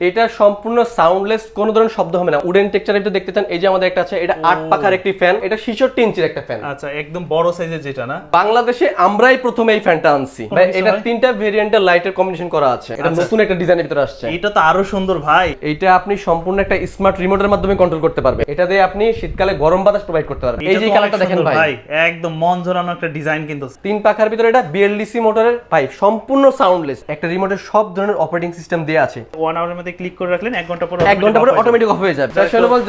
এটা সম্পূর্ণ সাউন্ডলেস কোনো ধরনের শব্দ হবে না। উডেন টেক্সচার একটু দেখতে চান এই যে আমাদের একটা আছে এটা আট পাখার একটি ফ্যান এটা ছিষট্টি ইঞ্চির একটা ফ্যান আচ্ছা একদম বড় সাইজের যেটা না? বাংলাদেশে আমরাই প্রথমে এই ফ্যানটা আনছি। ভাই, এটা তিনটা ভেরিয়েন্টের লাইটের কম্বিনেশন করা আছে। এটা আচ্ছা। নতুন একটা ডিজাইনের ভিতরে আসছে। এটা তো আরও সুন্দর ভাই। এইটা আপনি সম্পূর্ণ একটা স্মার্ট রিমোটের মাধ্যমে কন্ট্রোল করতে পারবে এটা দিয়ে আপনি শীতকালে গরম বাতাস প্রোভাইড করতে পারবেন। এই এটা যে কালারটা দেখেন ভাই। একদম মন জোরানো একটা ডিজাইন কিন্তু। তিন পাখার ভিতরে এটা বিএলডিসি মোটরের পাইপ সম্পূর্ণ সাউন্ডলেস একটা রিমোটের সব ধরনের অপারেটিং সিস্টেম দেওয়া আছে। ওয়ান আওয়ারের মধ্যে ক্লিক করে রাখলেন এক ঘণ্টা পর এক ঘণ্টা পরে অটোমেটিক অফ হয়ে যাবে।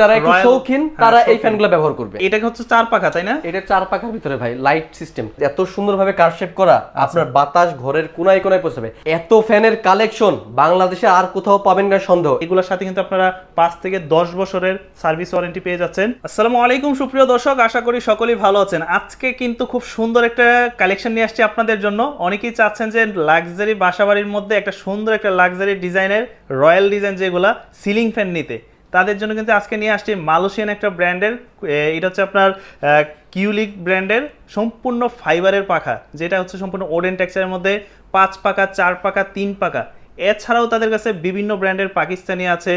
যারা একটু শৌখিন হ্যাঁ, তারা এই। ফ্যানগুলো ব্যবহার করবে। এটা হচ্ছে চার পাখা তাই না? এটা চার পাখার ভিতরে ভাই লাইট সিস্টেম এত সুন্দরভাবে কার শেপ করা আপনার বাতাস ঘরের কোনায় কোনায় পৌঁছাবে। এত ফ্যানের কালেকশন বাংলাদেশে আর কোথাও পাবেন না সন্দেহ। এগুলোর সাথে কিন্তু আপনারা পাঁচ থেকে দশ বছরের সার্ভিস ওয়ারেন্টি পেয়ে যাচ্ছেন। আসসালামু আলাইকুম সুপ্রিয় দর্শক আশা করি সকলেই ভালো আছেন। আজকে কিন্তু খুব সুন্দর একটা কালেকশন নিয়ে আসছি আপনাদের জন্য। অনেকেই চাচ্ছেন যে লাক্সারি বাসাবাড়ির মধ্যে একটা সুন্দর একটা লাক্সারি ডিজাইনের রয়্যাল ডিজাইন যেগুলো সিলিং ফ্যান নিতে। তাদের জন্য কিন্তু আজকে নিয়ে আসছি মালয়েশিয়ান একটা ব্র্যান্ডের এটা হচ্ছে আপনার কিউলিক ব্র্যান্ডের সম্পূর্ণ ফাইবারের পাখা, যেটা হচ্ছে সম্পূর্ণ ওডেন টেক্সচারের মধ্যে পাঁচ পাকা চার পাকা তিন পাকা এছাড়াও তাদের কাছে বিভিন্ন ব্র্যান্ডের পাকিস্তানি আছে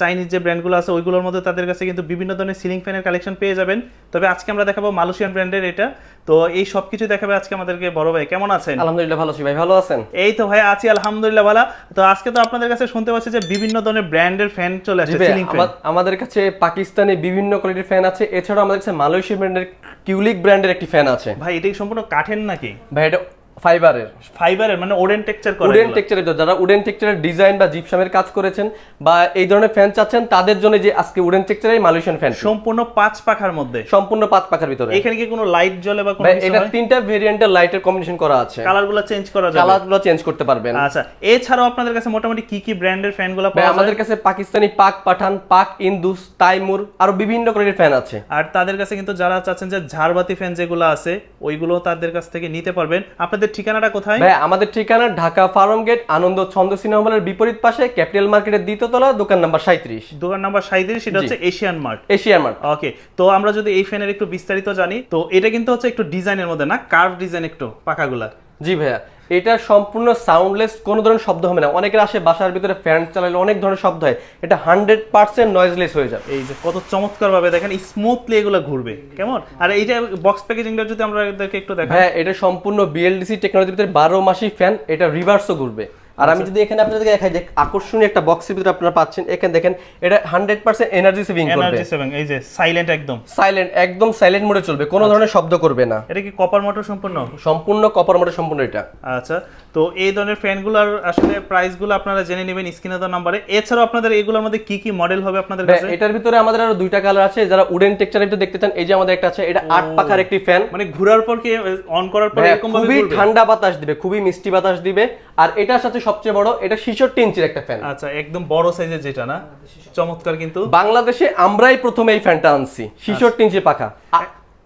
চাইনিজ যে ব্র্যান্ডগুলো আছে ওইগুলোর মধ্যে তাদের কাছে কিন্তু বিভিন্ন ধরনের সিলিং ফ্যানের কালেকশন পেয়ে যাবেন। তবে আজকে আমরা দেখাবো মালয়েশিয়ান ব্র্যান্ডের এটা। তো এই সব কিছু দেখাবে আজকে আমাদেরকে বড় ভাই। কেমন আছেন? আলহামদুলিল্লাহ ভালো আছি ভাই। ভালো আছেন? এই তো ভাই আছি আলহামদুলিল্লাহ ভালো। তো আজকে তো আপনাদের কাছে শুনতে পাচ্ছি যে বিভিন্ন ধরনের ব্র্যান্ডের ফ্যান চলে আসছে সিলিং ফ্যান। আমাদের কাছে পাকিস্তানি বিভিন্ন কোয়ালিটির ফ্যান আছে। এছাড়াও আমাদের কাছে মালয়েশিয়ান ব্র্যান্ডের কিউলিক ব্র্যান্ডের একটি ফ্যান আছে। ভাই এটা কি সম্পূর্ণ কাঠের নাকি? ভাই এটা ফাইবারের। ফাইবারের মানে ওডেন টেক্সচার করে উডেন এগুলো। টেক্সচারের যারা টেক্সচারের ডিজাইন বা জিপসামের কাজ করেছেন বা এই ধরনের ফ্যান চাচ্ছেন তাদের জন্য যে আজকে টেক্সচারের মালয়েশিয়ান ফ্যান সম্পূর্ণ পাঁচ পাখার মধ্যে। সম্পূর্ণ পাঁচ পাখার ভিতরে। এখানে কি কোনো লাইট জ্বলে বা কোনো এটা তিনটা ভেরিয়েন্টের লাইটের কম্বিনেশন করা আছে। কালারগুলো চেঞ্জ করা যাবে। কালারগুলো চেঞ্জ করতে পারবেন। আচ্ছা এছাড়াও আপনাদের কাছে মোটামুটি কি কি ব্র্যান্ডের ফ্যানগুলো পাওয়া যায়? আমাদের কাছে পাকিস্তানি পাক পাঠান পাক ইন্দুস তাইমুর আরও বিভিন্ন কোয়ালিটির ফ্যান আছে। আর তাদের কাছে কিন্তু যারা চাচ্ছেন যে ঝাড়বাতি ফ্যান যেগুলো আছে ওইগুলো তাদের কাছ থেকে নিতে পারবেন। আপনাদের ঠিকানাটা কোথায়? ভাই আমাদের ঠিকানা ঢাকা ফার্ম গেট আনন্দ ছন্দ সিনেমা হলের বিপরীত পাশে ক্যাপিটাল মার্কেটের দ্বিতীয় তলা দোকান নাম্বার সাঁত্রিশ দোকান নাম্বার সাঁইত্রিশ সেটা হচ্ছে Asian Mart. Asian Mart. Okay তো আমরা যদি এই ফ্যানের একটু বিস্তারিত জানি তো এটা কিন্তু হচ্ছে একটু ডিজাইনের মধ্যে না? কার্ভ ডিজাইন একটু পাখাগুলা জি ভাইয়া। এটা সম্পূর্ণ সাউন্ডলেস কোনো ধরনের শব্দ হবে না। অনেকের আসে বাসার ভিতরে ফ্যান চালালে অনেক ধরনের শব্দ হয়। এটা হান্ড্রেড পার্সেন্ট নয়েজলেস হয়ে যাবে। এই যে কত চমৎকারভাবে দেখেন স্মুথলি এগুলো ঘুরবে। কেমন? আর এই যে বক্স প্যাকেজিংটা যদি আমরা একটু দেখা হ্যাঁ এটা সম্পূর্ণ বিএলডিসি টেকনোলজির ভিতরে বারো মাসি ফ্যান এটা রিভার্সও ঘুরবে। আর আমি যদি এখানে আপনাদেরকে দেখাই যে আকর্ষণীয় একটা বক্সের ভিতরে আপনারা পাচ্ছেন এখানে দেখেন এটা হান্ড্রেড পার্সেন্ট এনার্জি সেভিং করবে। এনার্জি সেভিং এই যে সাইলেন্ট একদম। সাইলেন্ট একদম সাইলেন্ট মোডে চলবে কোনো ধরনের শব্দ করবে না। এটা কি কপার মোটর সম্পূর্ণ? সম্পূর্ণ কপার মোডে সম্পূর্ণ এটা। আচ্ছা তো এই ধরনের ফ্যানগুলোর আসলে প্রাইসগুলো আপনারা জেনে নেবেন স্ক্রিনে দেওয়া নাম্বারে এছাড়াও আপনাদের এগুলোর মধ্যে কি কি মডেল হবে আপনাদের কাছে? এটার ভিতরে আমাদের আরও দুইটা কালার আছে যারা উডেন টেক্সচারের ভিতরে দেখতে চান এই যে আমাদের একটা আছে এটা আট পাখার একটি ফ্যান মানে ঘোরার পর কি অন করার পর এরকম ভাবে খুবই ঠান্ডা বাতাস দিবে খুবই মিষ্টি বাতাস দিবে। আর এটার সাথে সবচেয়ে বড় এটা ছিষট্টি ইঞ্চির একটা ফ্যান আচ্ছা একদম বড় সাইজের যেটা না? চমৎকার কিন্তু। বাংলাদেশে আমরাই প্রথমে এই ফ্যানটা আনছি। ছিষট্টি ইঞ্চি পাখা।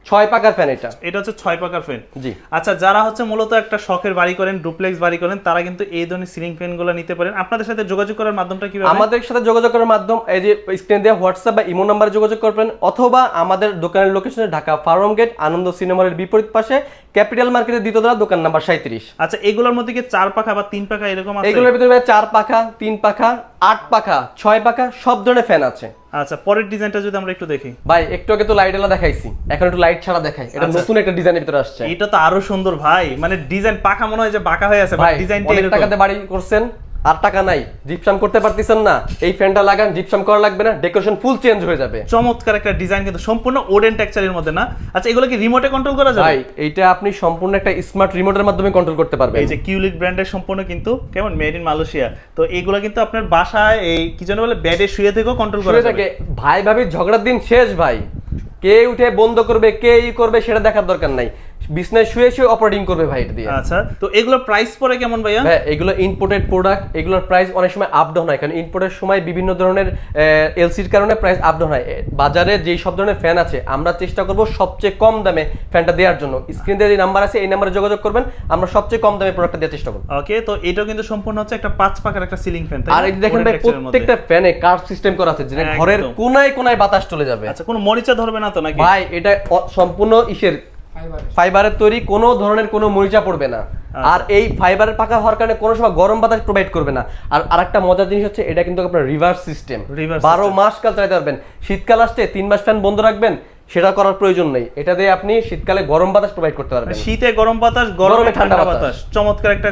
ছয় পাকার ফ্যান এটা। এটা হচ্ছে ছয় পাকার ফ্যান জি। আচ্ছা যারা হচ্ছে মূলত একটা শখের বাড়ি করেন ডুপ্লেক্স বাড়ি করেন তারা কিন্তু এই ধরনের সিলিং ফ্যানগুলো নিতে পারেন। আপনাদের সাথে যোগাযোগ করার মাধ্যমটা কীভাবে? আমাদের সাথে যোগাযোগ করার মাধ্যম এই যে স্ক্রিন দেওয়া হোয়াটসঅ্যাপ বা ইমো নাম্বারে যোগাযোগ করবেন অথবা আমাদের দোকানের লোকেশনে ঢাকা ফার্ম গেট আনন্দ সিনেমার বিপরীত পাশে ক্যাপিটাল মার্কেটের দ্বিতীয় দোকান নাম্বার সাঁত্রিশ আচ্ছা এগুলোর মধ্যে কি চার পাখা বা তিন পাখা এরকম এগুলোর ভিতরে চার পাখা তিন পাখা আট পাখা ছয় পাখা সব ধরনের ফ্যান আছে। আচ্ছা পরের ডিজাইনটা যদি আমরা একটু দেখি। ভাই একটু আগে তো লাইট এলা দেখাইছি। এখন একটু লাইট ছাড়া দেখাই এটা আচ্ছা। নতুন একটা ডিজাইনের ভিতরে আসছে। এটা তো আরও সুন্দর ভাই। মানে ডিজাইন পাকা মনে হয় যে বাঁকা হয়ে আছে ভাই ডিজাইনটা এর টাকাতে বাড়ি করছেন। আর টাকা নাই জিপসাম করতে পারতেছেন না। এই ফ্যানটা লাগান জিপসাম করা লাগবে না ডেকোরেশন ফুল চেঞ্জ হয়ে যাবে। চমৎকার একটা ডিজাইন কিন্তু সম্পূর্ণ ওডেন টেক্সচারের মধ্যে না? আচ্ছা এগুলো কি রিমোটে কন্ট্রোল করা যাবে? ভাই এইটা আপনি সম্পূর্ণ একটা স্মার্ট রিমোটের মাধ্যমে কন্ট্রোল করতে পারবেন। এই যে কিউলিক ব্র্যান্ডের সম্পূর্ণ কিন্তু কেমন? মেড ইন মালয়েশিয়া তো এইগুলো কিন্তু আপনার বাসায় এই কি যেন বলে বেডে শুয়ে থেকেও কন্ট্রোল করা যাবে। ভাই ভাবি ঝগড়ার দিন শেষ ভাই। কে উঠে বন্ধ করবে কে ই করবে সেটা দেখার দরকার নাই। বিছনায় শুয়ে শুয়ে অপারেটিং করবে ভাই এটা দিয়ে। আচ্ছা তো এগুলোর প্রাইস পড়ে কেমন ভাইয়া? হ্যাঁ এগুলো ইম্পোর্টেড প্রোডাক্ট এগুলোর প্রাইস অনেক সময় আপ ডাউন হয় কারণ ইম্পোর্টের সময় বিভিন্ন ধরনের এলসির কারণে প্রাইস আপ ডাউন হয়। বাজারে যেই সব ধরনের ফ্যান আছে আমরা চেষ্টা করব সবচেয়ে কম দামে ফ্যানটা দেওয়ার জন্য। স্ক্রিনে যে নাম্বার আছে এই নাম্বারে যোগাযোগ করবেন আমরা সবচেয়ে কম দামে প্রোডাক্টটা দেওয়ার চেষ্টা করব। ওকে তো এটাও কিন্তু সম্পূর্ণ হচ্ছে একটা পাঁচ পাকার একটা সিলিং ফ্যান আর এই দেখেন ভাই প্রত্যেকটা ফ্যানে কার্ভ সিস্টেম করা আছে যেটা ঘরের কোনায় কোনায় বাতাস চলে যাবে। আচ্ছা কোনো মরিচা ধরবে না তো নাকি? ভাই এটা সম্পূর্ণ ইসের ফাইবারের তৈরি কোনো ধরনের কোনো মরিচা পড়বে না। আর এই ফাইবারের পাকা হওয়ার কারণে কোনো সময় গরম বাতাস প্রোভাইড করবে না। আর আরেকটা মজার জিনিস হচ্ছে এটা কিন্তু আপনার রিভার্স সিস্টেম বারো মাস কাল চালাতে পারবেন। শীতকাল আসছে তিন মাস ফ্যান বন্ধ রাখবেন সেটা করার প্রয়োজন নেই। এটা দিয়ে আপনি শীতকালে গরম বাতাস প্রোভাইড করতে পারবেন। শীতে গরম বাতাস গরমে ঠান্ডা বাতাস। চমৎকার একটা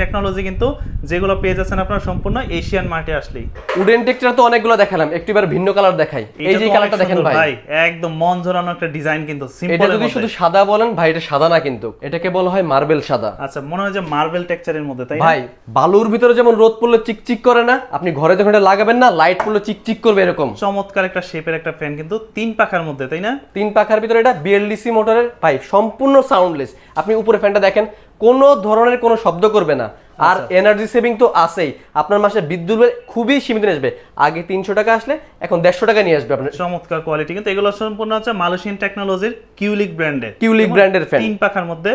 টেকনোলজি কিন্তু যেগুলো পেয়ে যাচ্ছেন আপনারা সম্পূর্ণ এশিয়ান মার্টে আসলেই। উডেন টেক্সচার তো অনেকগুলো দেখালাম একটু এবার ভিন্ন কালার দেখাই। এই যে কালারটা দেখেন ভাই। একদম মন জোরানো একটা ডিজাইন কিন্তু সিম্পল এটা যদি শুধু সাদা বলেন ভাই এটা সাদা না কিন্তু। এটাকে বলা হয় মার্বেল সাদা। আচ্ছা মনে হয় যে মার্বেল টেক্সচারের মধ্যে তাই ভাই বালুর ভিতরে যেমন রোদ পড়লে চিকচিক করে না আপনি ঘরে যখন এটা লাগাবেন না লাইট পড়লে চিকচিক করবে এরকম। চমৎকার একটা শেপের একটা ফ্যান কিন্তু তিন পাখার মধ্যে তাই না? তিন পাখার ভিতরে এটা বিএলডিসি মোটরের পাইপ সম্পূর্ণ সাউন্ডলেস আপনি উপরে ফ্যানটা দেখেন কোনো ধরনের কোনো শব্দ করবে না। আর এনার্জি সেভিং তো আছেই। আপনার মাসে বিদ্যুৎ বিল খুবই সীমিত আসবে। আগে তিনশো টাকা আসলে এখন দেড়শো টাকা নিয়ে আসবে আপনার। চমৎকার কোয়ালিটি কিন্তু এগুলো সম্পূর্ণ হচ্ছে মালয়েশিয়ান টেকনোলজির কিউলিক ব্র্যান্ডের কিউলিক ব্র্যান্ডের ফ্যান তিন পাখার মধ্যে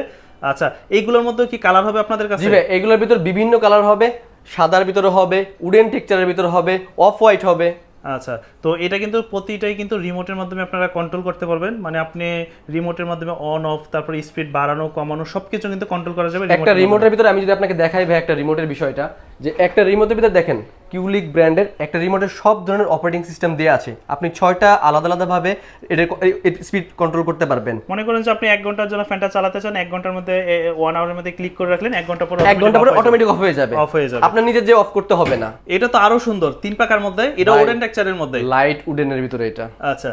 আচ্ছা এইগুলোর মধ্যে কি কালার হবে আপনাদের কাছে? জি ভাই এগুলোর ভিতর বিভিন্ন কালার হবে। সাদার ভিতরে হবে উডেন টেক্সচারের ভিতরে হবে অফ হোয়াইট হবে। আচ্ছা তো এটা কিন্তু প্রতিটাই কিন্তু রিমোটের মাধ্যমে আপনারা কন্ট্রোল করতে পারবেন। মানে আপনি রিমোটের মাধ্যমে অন অফ তারপর স্পিড বাড়ানো কমানো সবকিছু কিন্তু কন্ট্রোল করা যাবে একটা রিমোটের ভিতরে আমি যদি আপনাকে দেখাই ভাই একটা রিমোটের বিষয়টা। যে একটা রিমোটের ভিতরে দেখেন কিউলিক ব্র্যান্ডের একটা রিমোটের সব ধরনের অপারেটিং সিস্টেম দেওয়া আছে। আপনি ছয়টা আলাদা আলাদা ভাবে এটার স্পিড কন্ট্রোল করতে পারবেন। মনে করেন যে আপনি এক ঘণ্টার জন্য ফ্যানটা চালাতে চান এক ঘণ্টার মধ্যে ওয়ান আওয়ারের মধ্যে ক্লিক করে রাখলেন এক ঘণ্টা পরে এক ঘণ্টা পরে অটোমেটিক অফ হয়ে যাবে। অফ হয়ে যাবে। আপনার নিজের যে অফ করতে হবে না। এটা তো আরও সুন্দর তিন পাকার মধ্যে এটা। ওডেন টেক্সচারের মধ্যে। লাইট উডেনের ভিতরে এটা। আচ্ছা।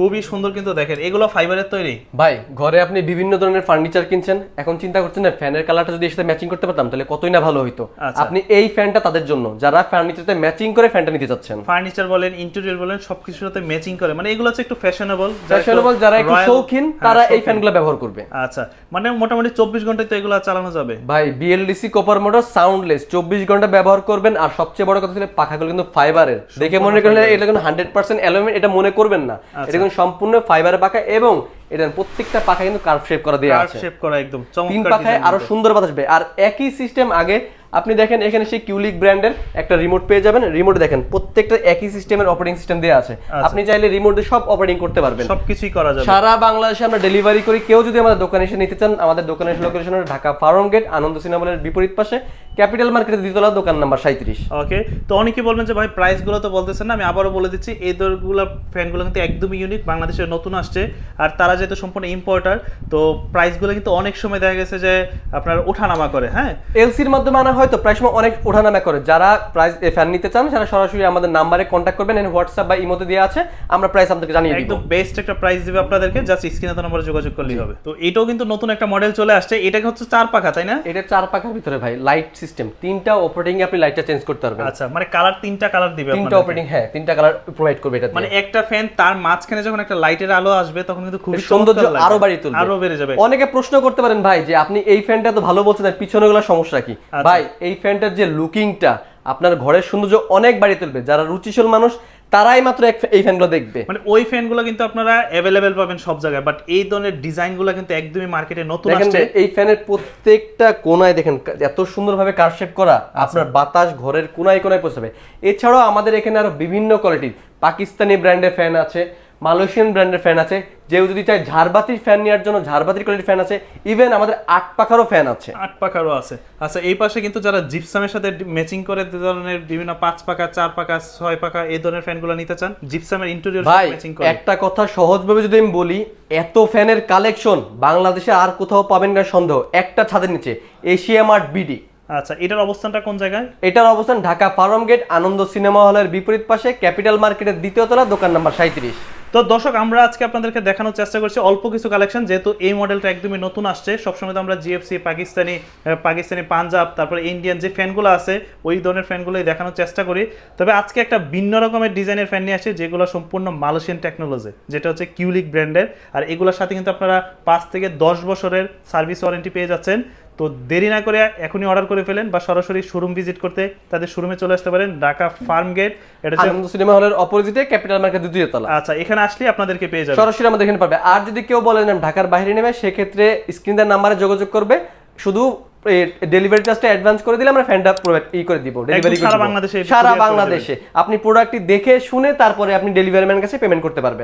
খুবই সুন্দর কিন্তু দেখেন এগুলো ফাইবারের তৈরি। ভাই ঘরে আপনি বিভিন্ন ধরনের ফার্নিচার কিনছেন এখন চিন্তা করছেন না ফ্যানের কালারটা যদি এর সাথে ম্যাচিং করতে পারতাম তাহলে কতই না ভালো হইতো? আচ্ছা। আপনি এই ফ্যানটা তাদের জন্য যারা ফার্নিচারতে ম্যাচিং করে ফ্যানটা নিতে চাচ্ছেন। ফার্নিচার বলেন ইন্টেরিয়র বলেন সবকিছুর সাথে ম্যাচিং করে। মানে এগুলো হচ্ছে একটু ফ্যাশনেবল ফ্যাশনেবল যারা একটু শৌখিন তারা এই ফ্যানগুলো ব্যবহার করবে। আচ্ছা মানে মোটামুটি চব্বিশ ঘন্টায় তো এগুলো চালানো যাবে। ভাই বিএলডিসি কপার মোটর সাউন্ডলেস চব্বিশ ঘণ্টা ব্যবহার করবেন আর সবচেয়ে বড় কথা ছিল পাখাগুলো কিন্তু ফাইবারের দেখে মনে করলে এটা কিন্তু হান্ড্রেড পার্সেন্ট অ্যালুমিনিয়াম এটা মনে করবেন না। এটা কিন্তু সম্পূর্ণ ফাইবার পাখা এবং এটার প্রত্যেকটা পাখা কিন্তু কার্ভ শেপ করা দেওয়া আছে। শেপ করা একদম তিন পাখায় আরও সুন্দর বাতাস আর একই সিস্টেম আগে আপনি দেখেন এখানে সেই কিউলিক ব্র্যান্ডের একটা রিমোট পেয়ে যাবেন। রিমোট দেখেন প্রত্যেকটা একই সিস্টেমের অপারেটিং সিস্টেম দেওয়া আছে। আপনি চাইলে রিমোট দিয়ে সব অপারেটিং করতে পারবেন। সবকিছুই করা যাবে। সারা বাংলাদেশে আমরা ডেলিভারি করি। কেউ যদি আমাদের দোকানে এসে নিতে চান আমাদের দোকানের লোকেশন হলো ঢাকা ফার্ম গেট আনন্দ সিনেমালের বিপরীত পাশে ক্যাপিটাল মার্কেটের দ্বিতলা দোকান নাম্বার সাঁত্রিশ ওকে তো অনেকে বলবেন যে ভাই প্রাইসগুলো তো বলতেছেন না। আমি আবারও বলে দিচ্ছি এই দরগুলো ফ্যানগুলো কিন্তু একদমই ইউনিক বাংলাদেশে নতুন আসছে। আর তারা যেহেতু সম্পূর্ণ ইম্পোর্টার তো প্রাইসগুলো কিন্তু অনেক সময় দেখা গেছে যে আপনার ওঠানামা করে হ্যাঁ? এলসির মাধ্যমে আনা হয়তো প্রায় সময় অনেক ওঠানামা করে। যারা প্রাইস ফ্যান নিতে চান তারা সরাসরি আমাদের নাম্বারে কন্ট্যাক্ট করবেন এখানে হোয়াটসঅ্যাপ বা ইমোতে দেওয়া আছে আমরা প্রাইস আপনাদেরকে জানিয়ে দিব। একদম বেস্ট একটা প্রাইস দিবে আপনাদেরকে জাস্ট স্ক্রিনে তো নম্বরে যোগাযোগ করলেই হবে। তো এটাও কিন্তু নতুন একটা মডেল চলে আসছে এটা হচ্ছে চার পাখা তাই না? এটা চার পাখার ভিতরে ভাই লাইট সিস্টেম তিনটা অপারেটিং এ আপনি লাইটটা চেঞ্জ করতে পারবেন। আচ্ছা মানে কালার তিনটা কালার দিবে তিনটা অপারেটিং হ্যাঁ তিনটা কালার প্রোভাইড করবে এটা মানে একটা ফ্যান তার মাঝখানে যখন একটা লাইটের আলো আসবে তখন কিন্তু খুব সৌন্দর্য আরও বাড়িয়ে তুলবে। আরও বেড়ে যাবে। অনেকে প্রশ্ন করতে পারেন ভাই যে আপনি এই ফ্যানটা তো ভালো বলছেন পিছনে গুলো সমস্যা কি? আচ্ছা। ভাই এই ফ্যানটার যে লুকিংটা আপনার ঘরের সৌন্দর্য অনেক বাড়িয়ে তুলবে। যারা রুচিশীল মানুষ তারাই মাত্র এই ফ্যানগুলো দেখবে। মানে ওই ফ্যানগুলো কিন্তু আপনারা অ্যাভেলেবেল পাবেন সব জায়গায় বাট এই ধরনের ডিজাইনগুলো কিন্তু একদমই মার্কেটে নতুন আসছে। এই ফ্যানের প্রত্যেকটা কোনায় দেখেন এত সুন্দরভাবে কারশেপ করা আচ্ছা। আপনার বাতাস ঘরের কোনায় কোনায় পৌঁছাবে। এছাড়াও আমাদের এখানে আরও বিভিন্ন কোয়ালিটির পাকিস্তানি ব্র্যান্ডের ফ্যান আছে মালয়েশিয়ান ব্র্যান্ডের ফ্যান আছে। যেও যদি চায় ঝাড়বাতির ফ্যান নেওয়ার জন্য ঝাড়বাতির কোয়ালিটির ফ্যান আছে। ইভেন আমাদের আট পাখারও ফ্যান আছে। আট পাখারও আছে। আচ্ছা এই পাশে কিন্তু যারা জিপসামের সাথে ম্যাচিং করে যে ধরনের বিভিন্ন পাঁচ পাকা চার পাকা ছয় পাকা এই ধরনের ফ্যানগুলো নিতে চান জিপসামের ইন্টেরিয়র ভাই ম্যাচিং করে। একটা কথা সহজভাবে যদি আমি বলি এত ফ্যানের কালেকশন বাংলাদেশে আর কোথাও পাবেন না সন্দেহ। একটা ছাদের নিচে এশিয়া মার্ট বিডি আচ্ছা এটার অবস্থানটা কোন জায়গায়? এটার অবস্থান Dhaka farm gate Ananda cinema হলের বিপরীত পাশে ক্যাপিটাল মার্কেটের দ্বিতীয় তলা দোকান নাম্বার সাঁত্রিশ তো দর্শক, আমরা আজকে আপনাদেরকে দেখানোর চেষ্টা করছি অল্প কিছু কালেকশন যেহেতু এই মডেলটা একদমই নতুন আসছে। সবসময় তো আমরা জিএফসি পাকিস্তানি পাকিস্তানি পাঞ্জাব তারপরে ইন্ডিয়ান যে ফ্যানগুলো আছে, ওই ধরনের ফ্যানগুলোই দেখানোর চেষ্টা করি। তবে আজকে একটা ভিন্ন রকমের ডিজাইনের ফ্যান নিয়ে আসছে, যেগুলো সম্পূর্ণ মালয়েশিয়ান টেকনোলজি যেটা হচ্ছে কিউলিক ব্র্যান্ডের আর এগুলোর সাথে কিন্তু আপনারা পাঁচ থেকে দশ বছরের সার্ভিস ওয়ারেন্টি পেয়ে যাচ্ছেন। তো দেরি না করে এখনই অর্ডার করে ফেলেন বা সরাসরি শোরুম ভিজিট করতে তাদের শোরুমে চলে আসতে পারেন ঢাকা ফার্ম গেট এটা হচ্ছে আনন্দ সিনেমা হলের অপোজিটে ক্যাপিটাল মার্কেট দ্বিতীয় তলা। আচ্ছা এখানে আসলে আপনাদেরকে পেয়ে যাবেন। সরাসরি আমাদের এখানে পাবে। আর যদি কেউ বলেন আমি ঢাকার বাইরে নেবে সেক্ষেত্রে স্ক্রিনের নাম্বারে যোগাযোগ করবে। শুধু ডেলিভারি চার্জটা অ্যাডভান্স করে দিলে আমরা ফ্যানটা প্রোভাইড ই করে দিব ডেলিভারি সারা বাংলাদেশে সারা বাংলাদেশে। আপনি প্রোডাক্টটি দেখে শুনে তারপরে আপনি ডেলিভারি ম্যান কাছে পেমেন্ট করতে পারবেন।